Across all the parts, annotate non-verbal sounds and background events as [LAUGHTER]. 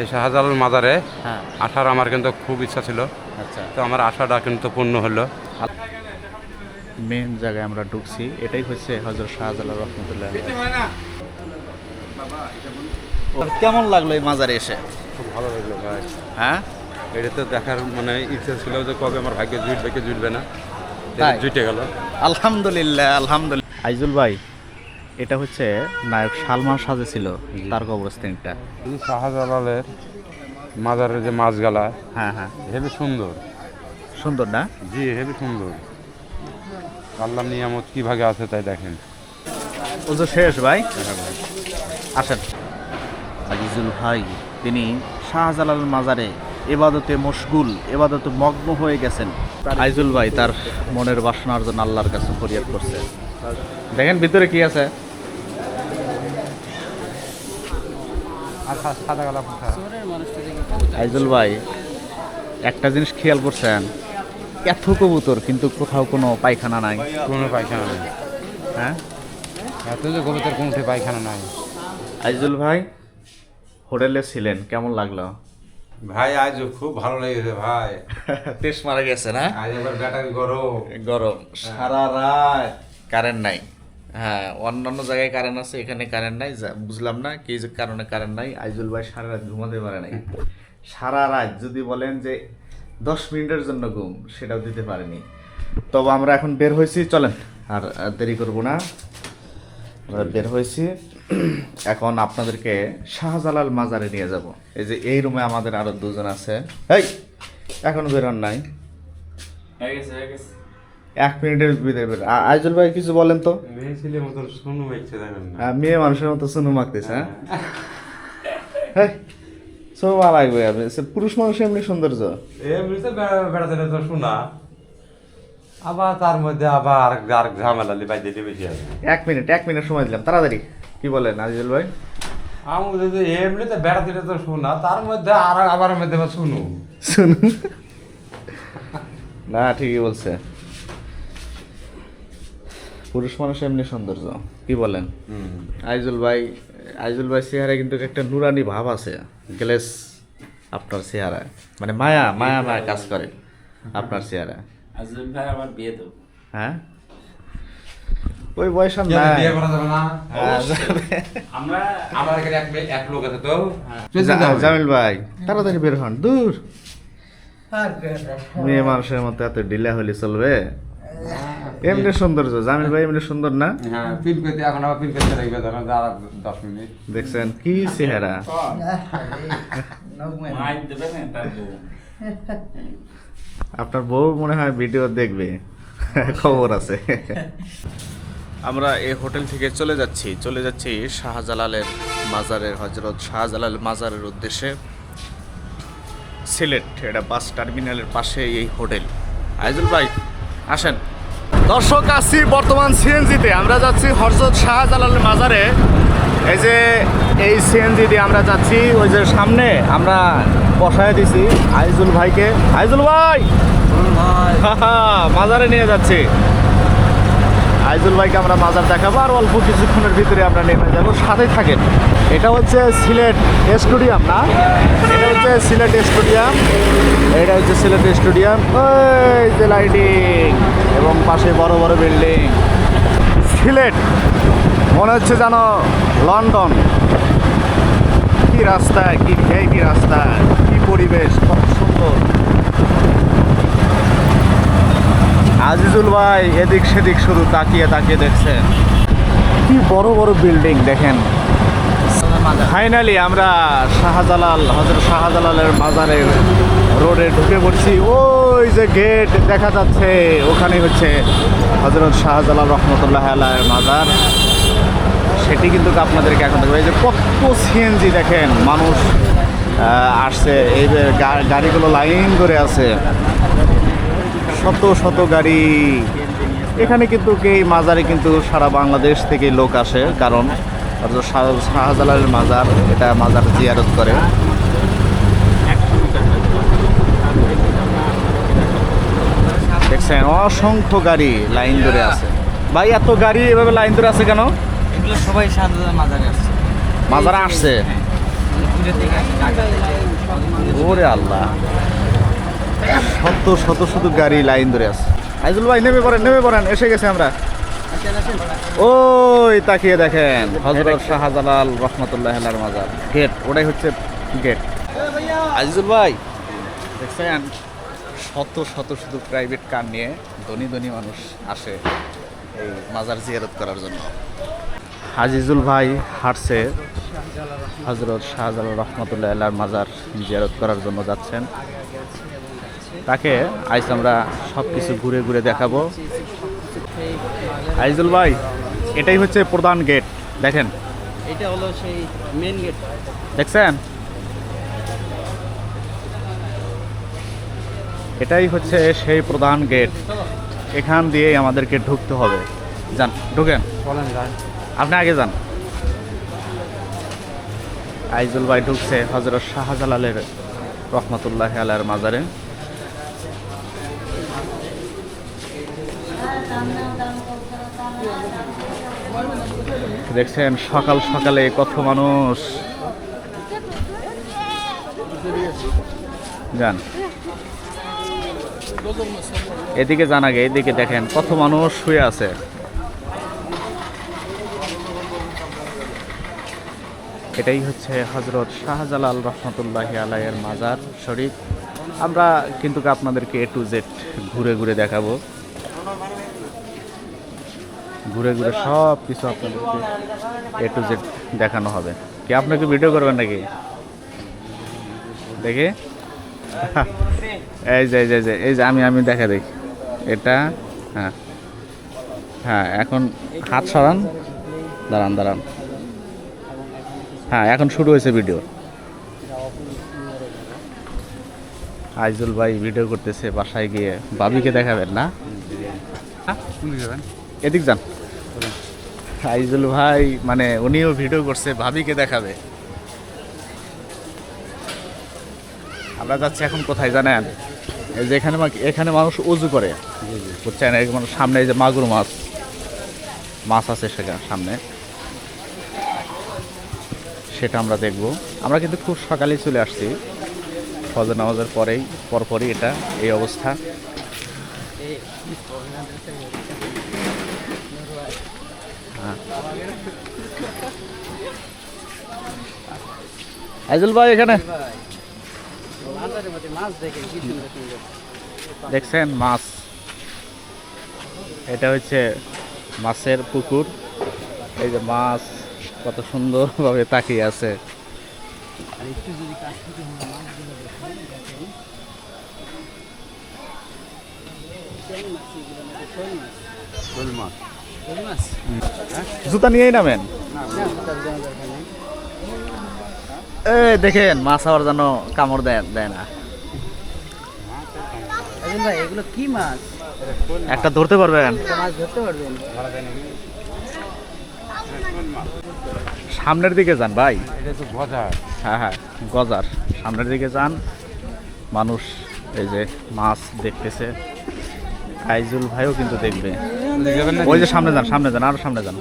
এই শাহজালাল মাজারে হ্যাঁ। আসার আমার কিন্তু খুব ইচ্ছা ছিল। আচ্ছা। তো আমার আশাটা কিন্তু পূর্ণ হলো। মেন জায়গায় আমরা ঢুকছি। এটাই হচ্ছে হজরত শাহজালাল রহমতুল্লাহ কেমন লাগল এই মাজারে এসে? খুব ভালো লাগল ভাই। হ্যাঁ? এটা তো দেখার মানে ইচ্ছা ছিল যে কবে আমার ভাগ্যে জুটবে কি জুটবে না? জুটে গেল। আলহামদুলিল্লাহ আলহামদুলিল্লাহ। আইজুল ভাই এটা হচ্ছে নায়ক সালমান সাজে ছিল তার কবরস্থানটা। শাহজালালের মাজারের যে মাছগালা হ্যাঁ হ্যাঁ। হেবি সুন্দর। সুন্দর না? জি হেবি সুন্দর। আল্লাহ নিয়ামত কীভাবে আছে তাই দেখেন। ওজো শেষ ভাই? হ্যাঁ ভাই আসেন। আজিজুল ভাই তিনি শাহজালাল মাজারে এবাদতে মশগুল এবাদতে মগ্ন হয়ে গেছেন। আইজুল ভাই তার মনের বাসনার জন্য আল্লাহর কাছে ফরিয়াদ করছে। দেখেন ভিতরে কি আছে? সাদা গালা কোথা আইজুল ভাই একটা জিনিস খেয়াল করছেন এত কবুতর কিন্তু কোথাও কোনো পায়খানা নাই। কোনো পায়খানা নেই। হ্যাঁ? এত যে কবিতার কোনটি পায়খানা নাই। আইজুল ভাই হোটেলে ছিলেন কেমন লাগল? ভাই আজ খুব ভালো লেগেছে ভাই। [LAUGHS] তেস মারা গেছে না? আজ এবার ব্যাটারি গরম। গরম সারা রাত কারেন্ট নাই। হ্যাঁ অন্যান্য জায়গায় কারেন্ট আছে, এখানে কারেন্ট নাই বুঝলাম না কি যে কারণে কারেন্ট নাই। আইজুল ভাই সারা রাত ঘুমাতে পারে নাই। সারা রাত যদি বলেন যে দশ মিনিটের জন্য ঘুম, সেটাও দিতে পারেনি। তবে আমরা এখন বের হয়েছি, চলেন। আর দেরি করব না। বের হয়েছি। এখন আপনাদেরকে শাহজালাল মাজারে নিয়ে যাব। এই যে এই রুমে আমাদের আরও দুজন আছে। এই এখন বেরোন নাই। এক মিনিটের ভিতরে আইজুল ভাই কিছু বলেন তো? মেয়ে ছেলে মতন শুনু দেখেন না? মেয়ে মানুষের মতো শুনু মাখতেছে হ্যাঁ? হেই, লাগবে আপনি। পুরুষ মানুষ এমনি সৌন্দর্য। বেড়াতে তো শোনা। আবার তার মধ্যে আবার আরেক ঝামেলা লিবাই দিতে বেশি আছে এক মিনিট এক মিনিট সময় দিলাম তাড়াতাড়ি। কি বলেন আইজুল ভাই? আমি যদি এমনিতে বেড়াতে তো শোনা তার মধ্যে আর আবার মধ্যে শুনু শুনু না ঠিকই বলছে। পুরুষ মানুষ এমনি সৌন্দর্য। কি বলেন? আইজুল ভাই আইজুল ভাই চেহারায় কিন্তু একটা নুরানি ভাব আছে গ্লেস আপনার চেহারায়। মানে মায়া মায়া মায়া কাজ করে আপনার চেহারা আজম ভাই আমার বিয়ে দেবো। হ্যাঁ? ওই বয়স আর কেন, বিয়ে করা যাবে না? হ্যাঁ, আমরা আমার এখানে এক এক লোক আছে তো। জামিল ভাই তাড়াতাড়ি বের হন দূর। মেয়ে মানুষের মতো এত ঢিলা হলে চলবে। এমনি সৌন্দর্য জামিল ভাই এমনি সুন্দর না? হ্যাঁ পিন পেতে এখন আবার পিন পেতে লাগবে তখন আর দশ মিনিট। দেখছেন কি চেহারা। আপনার বউ মনে হয় ভিডিও দেখবে খবর আছে। আমরা এই হোটেল থেকে চলে যাচ্ছি চলে যাচ্ছি শাহজালালের মাজারের হজরত শাহজালাল মাজারের উদ্দেশ্যে। সিলেট এটা বাস টার্মিনালের পাশে এই হোটেল। আইজুল ভাই আসেন। দর্শক আসছি বর্তমান সিএনজিতে। আমরা যাচ্ছি হজরত শাহজালালের মাজারে। এই যে এই সিএনজি দিয়ে আমরা যাচ্ছি, ওই যে সামনে আমরা বসায় দিছি আইজুল ভাইকে। আইজুল ভাই! মাজারে নিয়ে যাচ্ছি। আইজুল ভাইকে আমরা মাজার দেখাবো, আর অল্প কিছুক্ষণের ভিতরে আমরা নেমে যাব। সাথে থাকেন। এটা হচ্ছে সিলেট স্টেডিয়াম, না? এটা হচ্ছে সিলেট স্টেডিয়াম। এটা হচ্ছে সিলেট স্টেডিয়াম। ওই যে লাইটিং এবং পাশে বড় বড় বিল্ডিং। সিলেট, মনে হচ্ছে যেন লন্ডন। কি রাস্তা কি খেয়ে কি রাস্তা কি পরিবেশ, কত সুন্দর। আজিজুল ভাই এদিক সেদিক শুধু তাকিয়ে তাকিয়ে দেখছেন। কি বড় বড় বিল্ডিং, দেখেন। ফাইনালি আমরা শাহজালাল হজরত শাহজালালের মাজারের রোডে ঢুকে পড়ছি। ওই যে গেট দেখা যাচ্ছে ওখানে হচ্ছে হজরত শাহজালাল রহমতুল্লাহ আলাহের মাজার। সেটি কিন্তু আপনাদেরকে এখন দেখব। এই যে কত সিএনজি দেখেন, মানুষ আসছে। এই যে গাড়িগুলো লাইন করে আছে। শত শত গাড়ি। এখানে কিন্তু এই মাজারে কিন্তু সারা বাংলাদেশ থেকে লোক আসে, কারণ শাহ- শাহজালালের মাজার এটা মাজার জিয়ারত করে। দেখছেন অসংখ্য গাড়ি লাইন ধরে আছে। ভাই এত গাড়ি এভাবে লাইন ধরে আছে কেন? এগুলো সবাই শাহজালাল মাজারে আসছে। মাজারে আসছে? আসছে। ওরে আল্লাহ। শত শত শত গাড়ি লাইন ধরে আছে। আইজুল ভাই নেমে পড়েন নেমে পড়েন এসে গেছে আমরা। ওই তাকিয়ে দেখেন হজরত শাহজালাল রহমতুল্লাহ মাজার। গেট ওটাই হচ্ছে গেট। আজিজুল ভাই দেখছেন? শত শত শুধু প্রাইভেট কার নিয়ে ধনী ধনী মানুষ আসে এই মাজার জিয়ারত করার জন্য। আজিজুল ভাই হাঁটছে হজরত শাহজালাল রহমতুল্লাহ আল্লাহর মাজার জিয়ারত করার জন্য যাচ্ছেন। তাকে আজ আমরা সব কিছু ঘুরে ঘুরে দেখাবো। আইজুল ভাই এটাই হচ্ছে প্রধান গেট দেখেন। এটা হলো সেই মেন গেট দেখছেন? এটাই হচ্ছে সেই প্রধান গেট এখান দিয়েই আমাদেরকে ঢুকতে হবে। যান ঢুকেন। আপনি আগে যান। আইজুল ভাই ঢুকছে হজরত শাহজালালের রহমতুল্লাহ আলার মাজারে। দেখছেন, সকাল সকালে কত মানুষ। যান। এদিকে যান আগে, এদিকে দেখেন কত মানুষ শুয়ে আছে। এটাই হচ্ছে হজরত শাহজালাল রহমতুল্লাহি আলাইয়ের মাজার শরীফ। আমরা কিন্তু আপনাদেরকে এ টু জেড ঘুরে ঘুরে দেখাবো। ঘুরে ঘুরে সব কিছু আপনাদেরকে এ টু জেড দেখানো হবে। কি আপনাকে ভিডিও করবেন নাকি? দেখে। এই যে এই যে এই যে আমি আমি দেখা দেখি। এটা হ্যাঁ। হ্যাঁ এখন হাত সরান। দাঁড়ান দাঁড়ান। হ্যাঁ এখন শুরু হয়েছে ভিডিও আইজুল ভাই ভিডিও করতেছে বাসায় গিয়ে। বাবিকে দেখাবেন না? এদিক যান। আইজুল ভাই মানে উনিও ভিডিও করছে, ভাবিকে দেখাবে। আমরা যাচ্ছি এখন কোথায় জানেন? এই যে এখানে মানুষ উজু করে। বুঝছেন? এই মানে সামনে যে মাগুর মাছ। মাছ আছে সেখানে, সামনে। সেটা আমরা দেখব। আমরা কিন্তু খুব সকালেই চলে আসছি। ফজর নামাজের পরেই, পরপরই এটা, এই অবস্থা। আইজুল ভাই এখানে। মাজারের মধ্যে মাছ দেখে কি সুন্দর সুন্দর দেখছেন মাছ। এটা হচ্ছে মাছের পুকুর। এই যে মাছ কত সুন্দরভাবে তাকিয়ে আছে। জুতা নিয়েই নামেন? দেখেন মাছ আবার যেন কামড় দেয় দেয় না। ভাই এগুলো কি মাছ? একটা ধরতে পারবেন? মাছ ধরতে পারবেন? সামনের দিকে যান ভাই। এটা তো বাজার হ্যাঁ হ্যাঁ গজার। সামনের দিকে যান। মানুষ এই যে মাছ দেখতেছে। আইজুল ভাইও কিন্তু দেখবে। ওই যে সামনে যান সামনে যান আরও সামনে যান।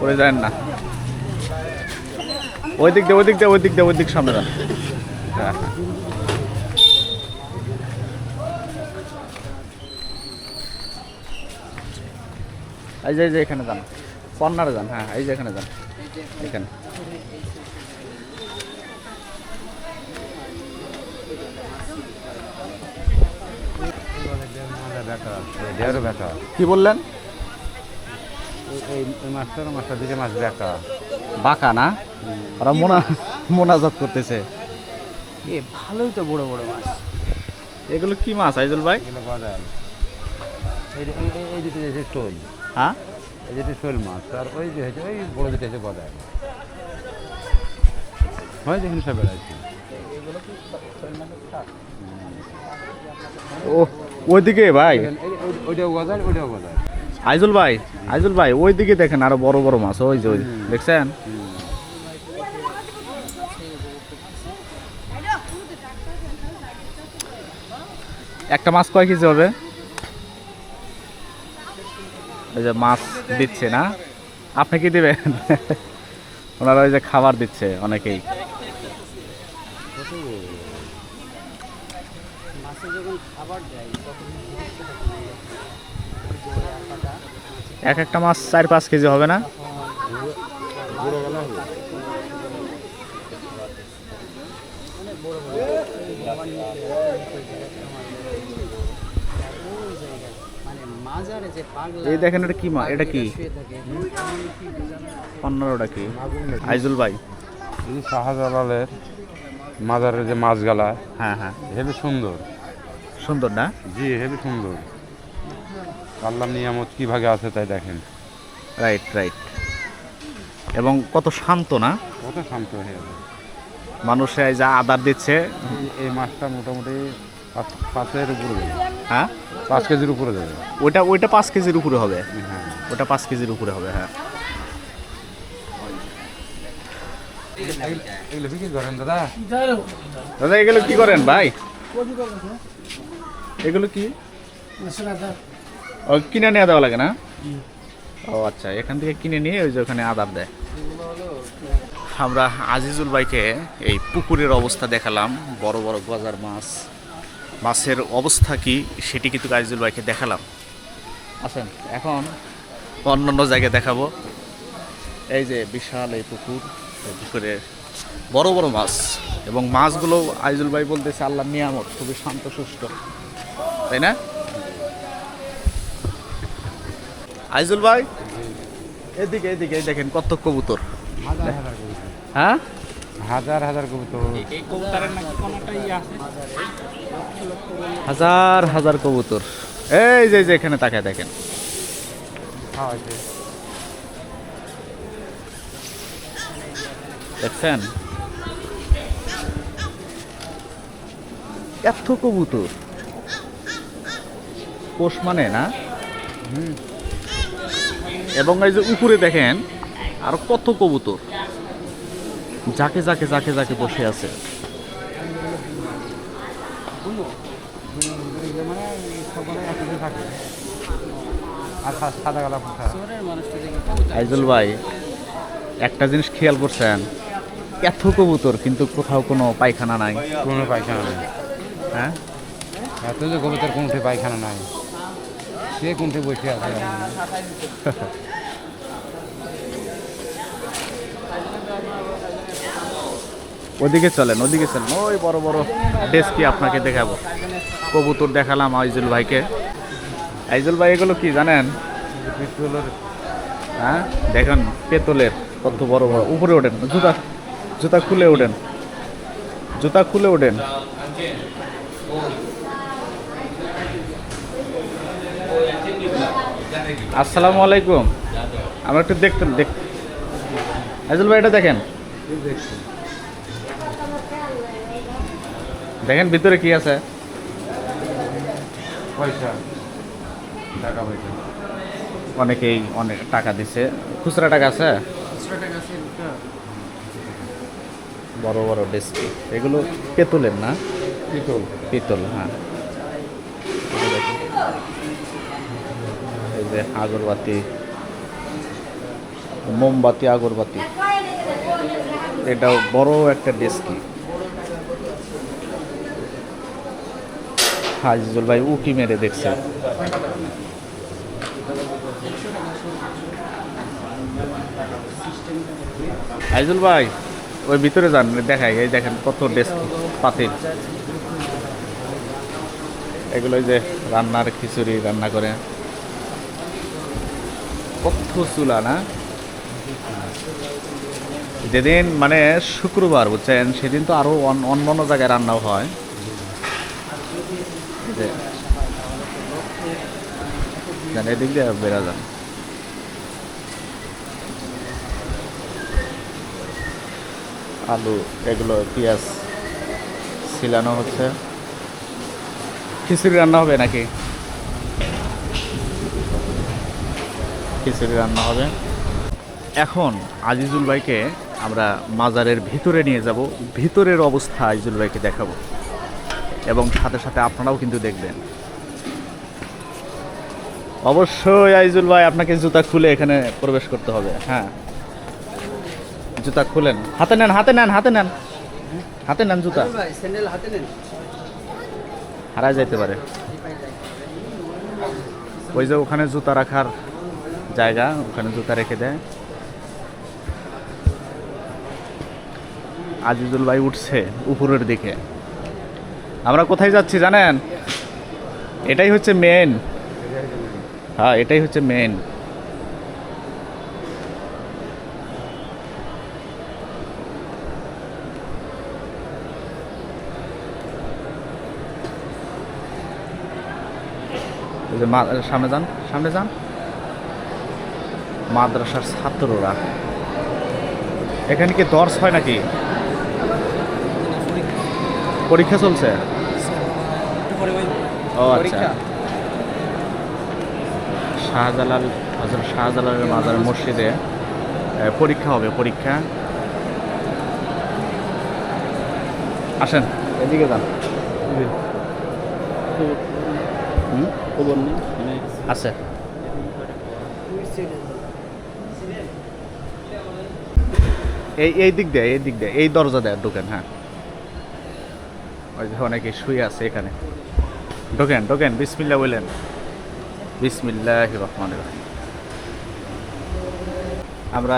পড়ে যান না। ওই দিক দিয়ে, ওই দিক দিয়ে, ওই দিক দিয়ে, ওই দিক সামনে হ্যাঁ এই যে এখানে যান। কর্নারে যান হ্যাঁ এই যে এখানে যান। এখানে। কি বললেন? এই মাছটার মাছটা মাছ বাঁকা না? ওরা মোনা মোনাজাত করতেছে। এ ভালোই তো বড় বড় মাছ। এগুলো কি মাছ আইজুল ভাই? এগুলো এই দুটো শোল। হ্যাঁ? এই শোল মাছ আর ওই যে ওই বড় হচ্ছে বাজার হয় সব বেড়াচ্ছি ও ওইদিকে ভাই। আইজুল ভাই আইজুল ভাই ওইদিকে দেখেন আরও বড় বড় মাছ ওই যে ওই দেখছেন? একটা মাছ কয় কেজি হবে? ওই যে মাছ দিচ্ছে না? আপনি কি দিবেন? ওনারা ওই যে খাবার দিচ্ছে অনেকেই। খাবার দেয় তখন দেখতে থাকে না। ওই যে আটাটা, এক একটা মাছ চার পাঁচ কেজি হবে না? এই দেখেন এটা কি মা এটা কি? পনেরোটা কি? আইজুল ভাই। এই শাহজালালের মাজারের যে মাছগালা হ্যাঁ হ্যাঁ। হেবি সুন্দর। সুন্দর না? জি হেবি সুন্দর। আল্লাহ নিয়ামত কি ভাগে আছে তাই দেখেন। রাইট রাইট এবং কত শান্ত না? কত শান্ত হয়ে যাবে মানুষে এই যে আদার দিচ্ছে। এই- মাছটা মোটামুটি পাঁচ পাঁচের উপরে যাবে। হ্যাঁ? পাঁচ কেজির উপরে যাবে। ওইটা ওইটা পাঁচ কেজির উপরে হবে? হ্যাঁ। ওটা পাঁচ কেজির উপরে হবে হ্যাঁ। এগুলো বিক্রি করেন দাদা। দাদা এগুলো কি করেন ভাই? এগুলো কি? ও কিনে নিয়ে দেওয়া লাগে না? ও আচ্ছা এখান থেকে কিনে নিয়ে ওই যে ওখানে আদার দেয়। আমরা আজিজুল ভাইকে এই পুকুরের অবস্থা দেখালাম বড় বড় গজার মাছ। মাছের অবস্থা কি সেটি কিন্তু আজিজুল ভাইকে দেখালাম। আসেন এখন অন্যান্য জায়গায় দেখাবো। এই যে বিশাল এই পুকুর এই পুকুরে বড় বড় মাছ। এবং মাছগুলো আইজুল ভাই বলতেছে আল্লাহ নিয়ামত খুবই শান্ত সুস্থ। তাই না? আইজুল ভাই? এদিকে এদিকে এই দেখেন কত কবুতর। হাজার হাজার কবুতর। হ্যাঁ? হাজার হাজার কবুতর। হাজার হাজার কবুতর। এই যে যে এখানে তাকায় দেখেন। দেখছেন? এত কবুতর। পোষ মানে না? এবং এই যে উপরে দেখেন আর কত কবুতর। যাকে যাকে যাকে যাকে বসে আছে। আইজুল ভাই একটা জিনিস খেয়াল করছেন এত কবুতর কিন্তু কোথাও কোনো পায়খানা নাই। কোনো পায়খানা নেই। হ্যাঁ? এত যে কবুতর কোনঠে পায়খানা নাই। সে কোনঠে বসে আছে? ওদিকে চলেন ওদিকে চলেন। ওই বড় বড় ডেস্কি আপনাকে দেখাবো। কবুতর দেখালাম আইজুল ভাইকে। আইজুল ভাই এগুলো কি জানেন? পেট্রোলের। হ্যাঁ? দেখেন পেতলের কত বড় বড়। উপরে ওঠেন জুতা জুতা খুলে ওঠেন। জুতা খুলে ওঠেন। আসসালামু আলাইকুম। আমরা একটু দেখতেন দেখ আইজুল ভাই এটা দেখেন। দেখেন ভিতরে কি আছে। পয়সা টাকা পয়সা। অনেকেই অনেক টাকা দিছে। খুচরা টাকা আছে? বড় বড় ডেস্কি এগুলো পেতলের না? পিতল পিতল হ্যাঁ। যে আগরবাতি, মোমবাতি, আগরবাতি। এটাও বড় একটা ডেস্কি। হাজিজুল ভাই উকি মেরে দেখছে। হাইজুল ভাই, ওই ভিতরে যান, দেখাই, এই দেখেন কত ডেস্ক, পাতিল। এগুলো যে রান্নার খিচুড়ি রান্না করে। কত চুলা না যেদিন মানে শুক্রবার, বুঝছেন? সেদিন তো আরও অন- অন্য অন্য জায়গায় রান্নাও হয়। এদিক দিয়ে বেড়া যান। আলু, এগুলো, পেঁয়াজ, ছিলানো হচ্ছে। খিচুড়ি রান্না হবে নাকি? খিচুড়ি রান্না হবে। এখন আজিজুল ভাইকে আমরা মাজারের ভিতরে নিয়ে যাব। ভিতরের অবস্থা আজিজুল ভাইকে দেখাবো। এবং সাথে সাথে আপনারাও কিন্তু দেখবেন। অবশ্যই আইজুল ভাই আপনাকে জুতা খুলে এখানে প্রবেশ করতে হবে। হ্যাঁ। জুতা খুলেন। হাতে নেন হাতে নেন হাতে নেন। হাতে নেন জুতা। হারায় যাইতে পারে। ওই যে ওখানে জুতা রাখার জায়গা, ওখানে জুতা রেখে দেয়। আজিজুল ভাই উঠছে উপরের দিকে। আমরা কোথায় যাচ্ছি জানেন? এটাই হচ্ছে মেন হ্যাঁ এটাই হচ্ছে মেন সামনে যান সামনে যান। মাদ্রাসার ছাত্ররা। এখানে কি দর্শ হয় নাকি? পরীক্ষা চলছে? ও আচ্ছা। শাহজালাল হজরত শাহজালালের মাজার মসজিদে পরীক্ষা হবে পরীক্ষা। আসেন। এদিকে যান। মানে আছে। এই এই দিক দিয়ে এই দিক দিয়ে এই দরজা দেয় ঢোকেন হ্যাঁ। ওই যে অনেকে শুয়ে আছে এখানে। ঢোকেন ঢোকেন বিসমিল্লা বললেন বিসমিল্লাহ রহমান রহিম। আমরা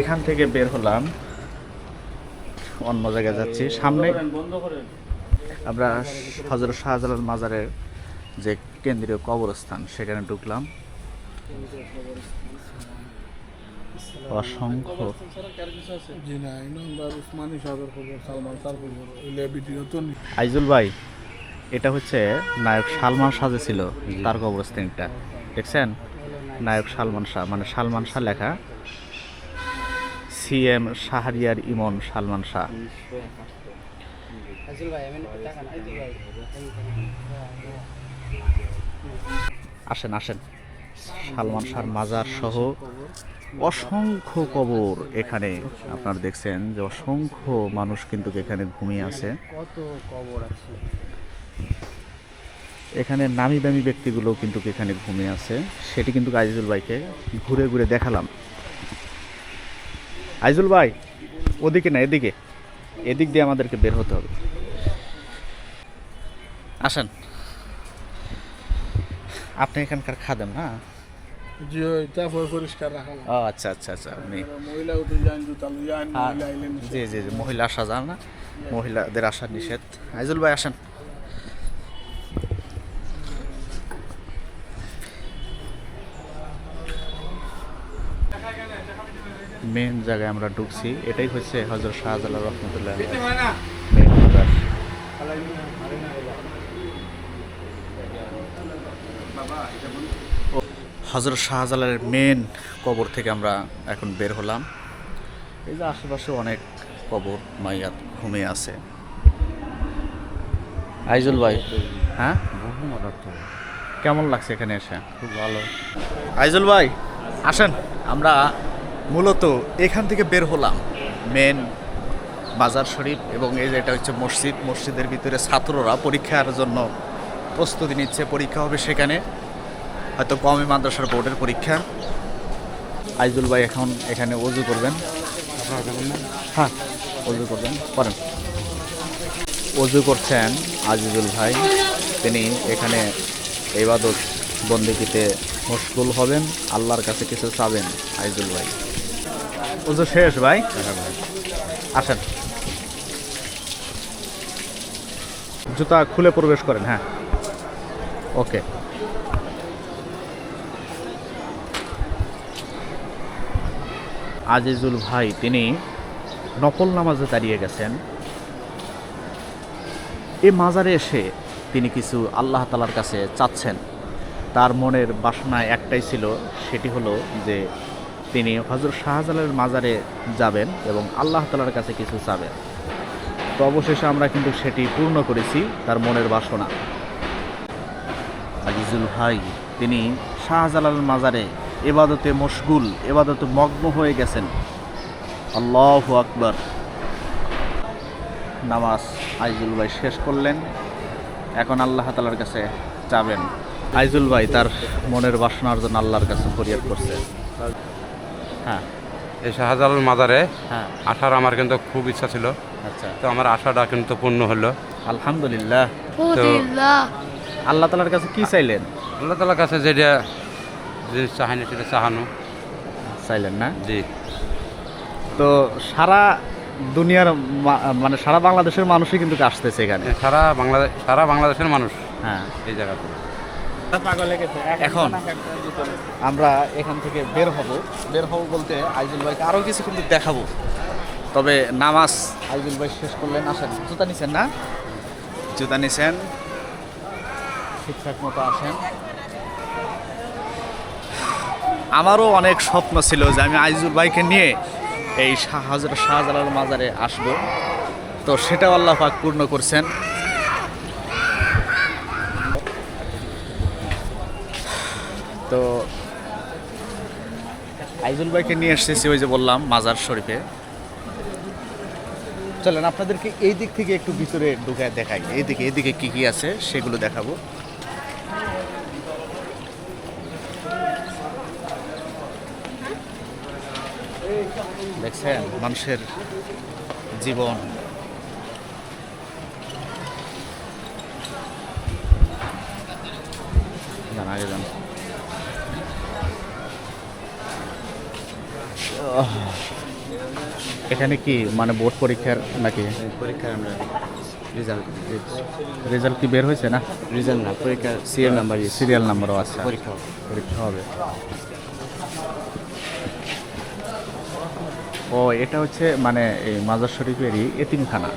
এখান থেকে বের হলাম। অন্য জায়গায় যাচ্ছি। সামনে আমরা হজরত শাহজালাল মাজারের যে কেন্দ্রীয় কবরস্থান সেখানে ঢুকলাম। নি আইজুল ভাই এটা হচ্ছে নায়ক সালমান শাহ যে ছিল তার কবরস্থানটা। দেখছেন? নায়ক সালমান শাহ মানে সালমান শাহ লেখা সি এম শাহরিয়ার ইমন সালমান শাহ। আসেন আসেন। সালমান শাহর মাজার সহ অসংখ্য কবর এখানে আপনারা দেখছেন যে অসংখ্য মানুষ কিন্তু এখানে ঘুমিয়ে আছে। এখানে নামি দামি ব্যক্তিগুলো কিন্তু এখানে ঘুমিয়ে আছে। সেটি কিন্তু আইজুল ভাইকে ঘুরে ঘুরে দেখালাম। আইজুল ভাই, ওদিকে না, এদিকে। এদিক দিয়ে আমাদেরকে বের হতে হবে। আসেন। আপনি এখানকার খাদেন না জি ওই পরিষ্কার রাখা ও আচ্ছা আচ্ছা আচ্ছা আপনি মহিলা উঠে যান জুতা যান মহিলা আইলেন জি জি জি মহিলা আসা যান না। মহিলাদের আসা নিষেধ। আইজুল ভাই আসেন। মেন জায়গায় আমরা ঢুকছি। এটাই হচ্ছে হজরত শাহজালাল রহমতুল্লাহ মেন। হজরত শাহজালালের মেন কবর থেকে আমরা এখন বের হলাম। এই যে আশেপাশে অনেক কবর মাইয়াত ঘুমিয়ে আছে। আইজুল ভাই হ্যাঁ? কেমন লাগছে এখানে এসে? খুব ভালো। আইজুল ভাই আসেন। আমরা মূলত এখান থেকে বের হলাম। মেন বাজার শরীফ এবং এই যে এটা হচ্ছে মসজিদ। মসজিদের ভিতরে ছাত্ররা পরীক্ষার জন্য প্রস্তুতি নিচ্ছে পরীক্ষা হবে সেখানে। হয়তো কমে মাদ্রাসার বোর্ডের পরীক্ষা। আইজুল ভাই এখন এখানে অজু করবেন। হ্যাঁ অজু করবেন। করেন অজু করছেন আজিজুল ভাই। তিনি এখানে এবাদত বন্দিকিতে মশগুল হবেন আল্লাহর কাছে কিছু চাবেন আইজুল ভাই। অজু শেষ ভাই। আসেন। জুতা খুলে প্রবেশ করেন হ্যাঁ। ওকে আজিজুল ভাই, তিনি নকল নামাজে দাঁড়িয়ে গেছেন। এই মাজারে এসে তিনি কিছু আল্লাহ তালার কাছে চাচ্ছেন। তার মনের বাসনা একটাই ছিল, সেটি হলো যে তিনি হজরত শাহজালালের মাজারে যাবেন এবং আল্লাহ তালার কাছে কিছু চাবেন। তো অবশেষে আমরা কিন্তু সেটি পূর্ণ করেছি তার মনের বাসনা। আজিজুল ভাই তিনি শাহজালাল মাজারে এবাদতে মশগুল এবাদতে মগ্ন হয়ে গেছেন। আল্লাহ আকবর। নামাজ আইজুল ভাই শেষ করলেন। এখন আল্লাহ তালার কাছে যাবেন আইজুল ভাই তার মনের বাসনার জন্য আল্লাহর কাছে ফরিয়াদ করছে। হ্যাঁ। এই শাহজালাল মাজারে হ্যাঁ। আসার আমার কিন্তু খুব ইচ্ছা ছিল। আচ্ছা। তো আমার আশাটা কিন্তু পূর্ণ হলো। আলহামদুলিল্লাহ। আলহামদুলিল্লাহ আল্লাহ তালার কাছে কি চাইলেন? আল্লাহ তালার কাছে যেটা জিনিস চাহানি সেটা চাহানো। চাইলেন না? জি। তো সারা দুনিয়ার মানে সারা বাংলাদেশের মানুষই কিন্তু আসতেছে এখানে। সারা বাংলাদেশ সারা বাংলাদেশের মানুষ হ্যাঁ। এই জায়গাতে। এখন আমরা এখান থেকে বের হব। বের হব বলতে আইজুল ভাইকে আরও কিছু কিন্তু দেখাবো। তবে নামাজ আইজুল ভাই শেষ করলেন আসেন। জুতা নিছেন না? জুতা নিছেন? ঠিকঠাক মতো আসেন? আমারও অনেক স্বপ্ন ছিল যে আমি আইজুল ভাইকে নিয়ে এই শাহ শাহজালাল মাজারে আসব। তো সেটাও আল্লাহ পাক পূর্ণ করছেন। তো আইজুল ভাইকে নিয়ে এসেছি ওই যে বললাম মাজার শরীফে। চলেন, আপনাদেরকে এই দিক থেকে একটু ভিতরে ঢুকায় দেখাই। এইদিকে এইদিকে কি কি আছে সেগুলো দেখাবো। দেখছেন? মানুষের জীবন। জানা আগে জান এখানে কি মানে বোর্ড পরীক্ষার নাকি? পরীক্ষার আমরা রেজাল্ট রেজাল্ট কি বের হয়েছে না? রেজাল্ট না পরীক্ষার সিরিয়াল নাম্বার সিরিয়াল নাম্বারও আছে পরীক্ষা পরীক্ষা হবে। ও, এটা হচ্ছে মানে এই মাজার শরীফেরই এতিমখানা।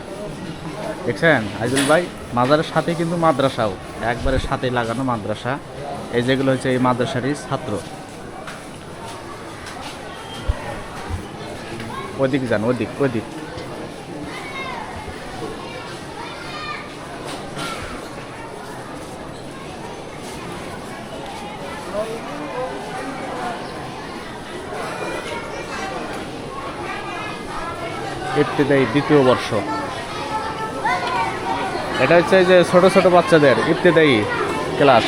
দেখছেন? আইজুল ভাই, মাজারের সাথে কিন্তু মাদ্রাসাও। একবারে সাথে লাগানো মাদ্রাসা। এই যেগুলো হচ্ছে এই মাদ্রাসারই ছাত্র। ওদিক যান, ওদিক ওদিক। ইবতেদায়ী দ্বিতীয় বর্ষ। এটা হচ্ছে যে ছোট ছোট বাচ্চাদের ইবতেদায়ী ক্লাস।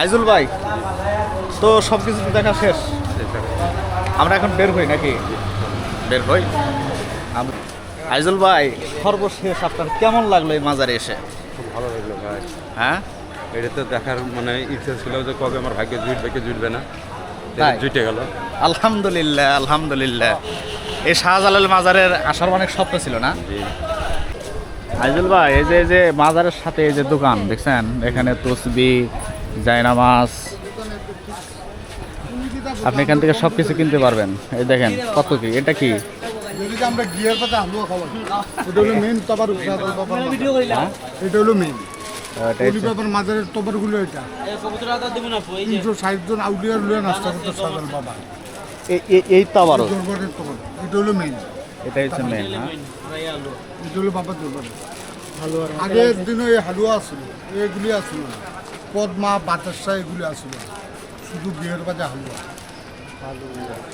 আইজুল ভাই, তো সব কিছু দেখা শেষ। আমরা এখন বের হই নাকি? বের হই? আইজুল ভাই সর্বশেষ আপনার কেমন লাগল এই মাজারে এসে? খুব ভালো লাগল ভাই। হ্যাঁ? এটা তো দেখার মানে ইচ্ছা ছিল যে কবে আমার ভাগ্যে জুটবে কি জুটবে না? জুটে গেল। আলহামদুলিল্লাহ আলহামদুলিল্লাহ। এই শাহজালাল মাজারের আসার অনেক স্বপ্ন ছিল না? আইজুল ভাই এই যে এই যে মাজারের সাথে এই যে দোকান দেখছেন? এখানে তসবি জায়নামাজ। আপনি এখান থেকে সব কিছু কিনতে পারবেন। এই দেখেন কত কি? এটা কি? যদি আমরা গিয়ার পাতা হালুয়া খাওয়াই এটা হলো মেন তবার? এটা হলো মেন মাজারের তবারগুলো এটা। তিনশো ষাট জন আউলিয়ার লুয়ে নাস্তা করতে সাজাল বাবা। এ- এ- এই তো আবারও দরবারের তবর। এটা হলো মেন এটা হচ্ছে মেন হ্যাঁ এটা হলো বাবার দরবার আগের দিনে এই হালুয়া ছিল এগুলি আসছিল না পদ্মা বাতাসা এগুলি আসছিল শুধু বিয়ের বাজা হালুয়া।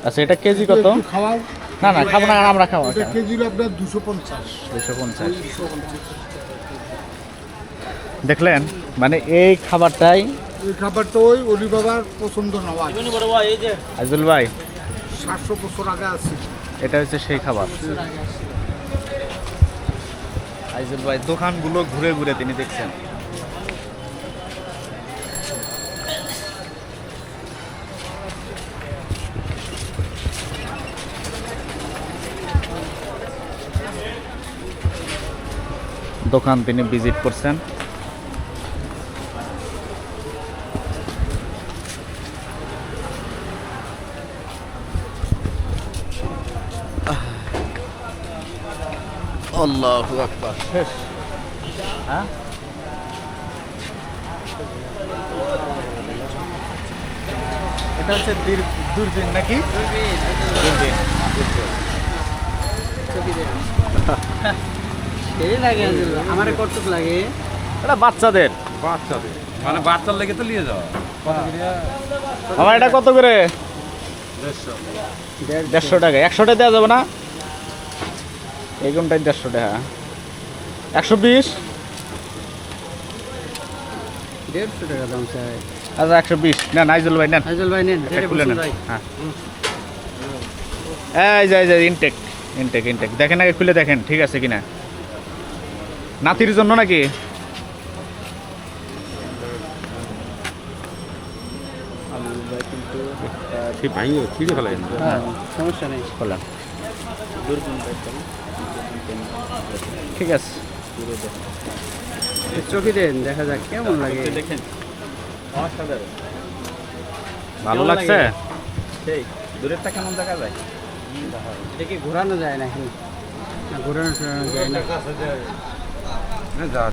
আচ্ছা এটা কেজি কত? একটু খাওয়াও। না না খাব না আমরা খাব এটা কেজি আপনার দুশো পঞ্চাশ। দুশো পঞ্চাশ। দেখলেন মানে এই খাবারটাই এই খাবারটা ওই অলি বাবার পছন্দ নেওয়া আজুল ভাই সাতশো বছর আগে আছে। এটা হচ্ছে সেই খাবার। আইজুল ভাই দোকানগুলো ঘুরে ঘুরে তিনি দেখছেন। দোকান তিনি ভিজিট করছেন। আল্লাহু আকবার। শেষ। হ্যাঁ? এটা হচ্ছে দূর- দূরবীন নাকি? দূরবীন। দেরি [LAUGHS] লাগে আমার কতটুক লাগে? এটা বাচ্চাদের। বাচ্চাদের। মানে বাচ্চার লেগে তো নিয়ে যাও। আমার এটা কত করে? দেড়শো। টাকা। একশোটা দেওয়া যাবে না? এই কোনটাই দেড়শো টাকা। একশো বিশ? দেড়শো টাকা দাম চাই আচ্ছা একশো বিশ। না নাইজুল ভাই নেন। হাইজল ভাই নেন। এটা খুলে নেন। হ্যাঁ। এই যাই যাই ইনটেক ইনটেক ইনটেক দেখেন আগে খুলে দেখেন ঠিক আছে কিনা? নাতির জন্য নাকি? ঠিক হ্যাঁ সমস্যা নেই। খোলেন ঠিক আছে। চোখে দেন দেখা যাক কেমন লাগে। দেখেন। ভালো লাগছে? সেই দূরেরটা কেমন দেখা যায়? দেখি ঘোরানো যায় নাকি? না ঘোরানো যায় না। যা